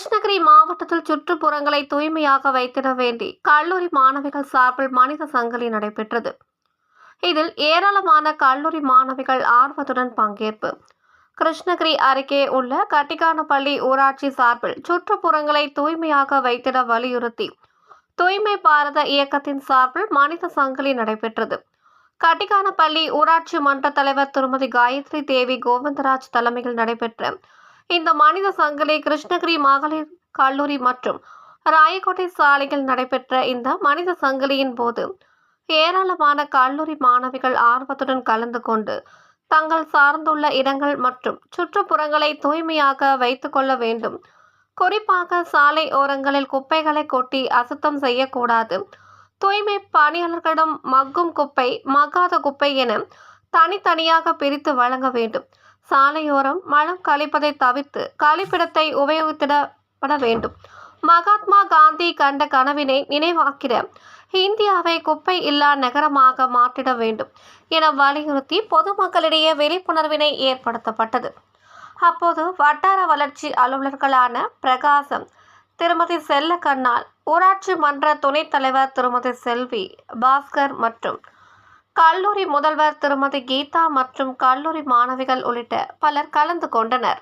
கிருஷ்ணகிரி மாவட்டத்தில் சுற்றுப்புறங்களை தூய்மையாக வைத்திட வேண்டி கல்லூரி மாணவிகள் சார்பில் மனித சங்கிலி நடைபெற்றது. இதில் ஏராளமான கல்லூரி மாணவிகள் ஆர்வத்துடன் பங்கேற்பு. கிருஷ்ணகிரி அருகே உள்ள கட்டிக்கானப்பள்ளி ஊராட்சி சார்பில் சுற்றுப்புறங்களை தூய்மையாக வைத்திட வலியுறுத்தி தூய்மை பாரத இயக்கத்தின் சார்பில் மனித சங்கிலி நடைபெற்றது. கட்டிக்கானப்பள்ளி ஊராட்சி மன்ற தலைவர் திருமதி காயத்ரி தேவி கோவிந்தராஜ் தலைமையில் நடைபெற்ற இந்த மனித சங்கிலி கிருஷ்ணகிரி மகளிர் கல்லூரி மற்றும் ராயக்கோட்டை சாலையில் நடைபெற்ற இந்த மனித சங்கிலியின் போது ஏராளமான கல்லூரி மாணவிகள் ஆர்வத்துடன் கலந்து கொண்டு தங்கள் சார்ந்துள்ள இடங்கள் மற்றும் சுற்றுப்புறங்களை தூய்மையாக வைத்துக்கொள்ள வேண்டும். குறிப்பாக சாலை ஓரங்களில் குப்பைகளை கொட்டி அசுத்தம் செய்யக்கூடாது. தூய்மை பணியாளர்களிடம் மக்கும் குப்பை மக்காத குப்பை என தனித்தனியாக பிரித்து வழங்க வேண்டும். சாலையோரம் மலம் கழிப்பதை தவிர்த்து கழிப்பிடத்தை உபயோகித்திடப்பட வேண்டும். மகாத்மா காந்தி கண்ட கனவினை நினைவாக்கிட இந்தியாவை குப்பை இல்லா நகரமாக மாற்றிட வேண்டும் என வலியுறுத்தி பொதுமக்களிடையே விழிப்புணர்வினை ஏற்படுத்தப்பட்டது. அப்போது வட்டார வளர்ச்சி அலுவலர்களான பிரகாசம் திருமதி செல்ல கண்ணால் ஊராட்சி மன்ற துணைத் தலைவர் திருமதி செல்வி பாஸ்கர் மற்றும் கல்லூரி முதல்வர் திருமதி கீதா மற்றும் கல்லூரி மாணவிகள் உள்ளிட்ட பலர் கலந்து கொண்டனர்.